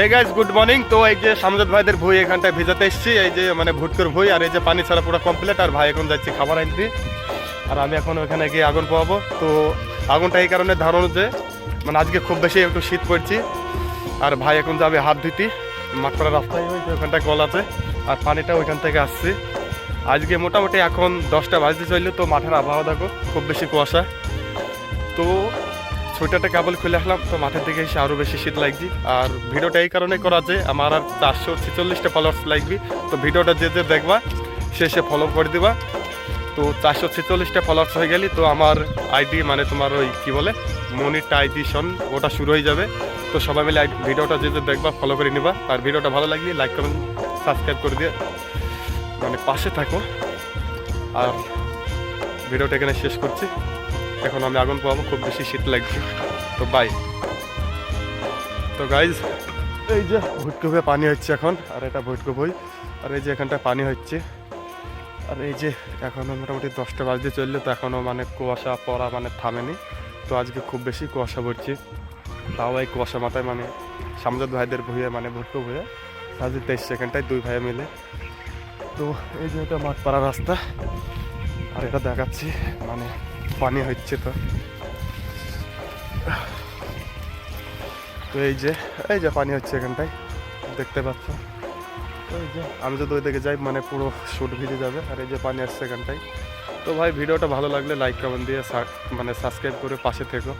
এই guys good morning তো এই যে সামজাদ ভাইদের ভুই এখানটায় ভিজাতে এসেছি, এই যে মানে ভুটকর ভুই আর এই যে পানি ছাড়া পুরো কমপ্লিট আর ভাই এখন যাচ্ছি খাবার আনতে। আর আমি এখন ওখানে গিয়ে আগুন পোয়াবো তো আগুনটা এই কারণে ধারণ যে মানে আজকে খুব বেশি একটু শীত পড়ছি। আর ভাই এখন যাবে হাত ধুতি মাঠপাড়া রাস্তায়, ওই ওখানটায় কল আছে। আর পানিটা ওইখান থেকে আসছে। আজকে মোটামুটি এখন দশটা বাজতে চলল, তো মাঠের আবহাওয়া দেখো, খুব বেশি কুয়াশা। তো সোয়েটারটা কেবল খুলে আসলাম, তো মাঠের দিকে এসে আরও বেশি শীত লাগছে। আর ভিডিওটা এই কারণে করা যে আমার আর চারশো ছেচল্লিশটা ফলোয়ার্স লাগবে। তো ভিডিওটা যে যে দেখবা, সে সে ফলো করে দিবা। তো চারশো ছেচল্লিশটা ফলোয়ার্স হয়ে গেলি, তো আমার আইডি মানে তোমার ওই কী বলে মনিটাইজেশন ওটা শুরু হয়ে যাবে। তো সবাই মিলে ভিডিওটা যে যে দেখবা ফলো করে নিবা। আর ভিডিওটা ভালো লাগলে লাইক কমেন্ট সাবস্ক্রাইব করে দিয়ে মানে পাশে থাকো। আর ভিডিওটা এখানে শেষ করছি। এখন আমি আগুন পাবো খুব বেশি শীত লাগছে তো বাই তো গাইজ এই যে ভুটকো হয়ে পানি হচ্ছে এখন, আর এটা ভুটকো বই আর এই যে এখানটায় পানি হচ্ছে। আর এই যে এখনও মোটামুটি দশটা বাজতে চললে, তো এখনও মানে কুয়াশা পড়া মানে থামেনি। তো আজকে খুব বেশি কুয়াশা পড়ছে। তাও এই কুয়াশা মাথায় মানে সামজাদ ভাইদের ভুয়ে মানে ভুটকো ভুয়ে আজ তেইশ সেকেন্ডটায় দুই ভাই মিলে। তো এই যে এটা মাঠপাড়া রাস্তা। আর এটা দেখাচ্ছি মানে পানি হচ্ছে তো। এই যে এই যে পানি হচ্ছে এখানটায়, দেখতে পাচ্ছ? আমি যদি ওই দিকে যাই মানে পুরো শুট ভিজে যাবে, আর এই যে পানি আসছে এখানটায়। তো ভাই, ভিডিওটা ভালো লাগলে লাইক কমেন্ট দিয়ে মানে সাবস্ক্রাইব করে পাশে থেকো।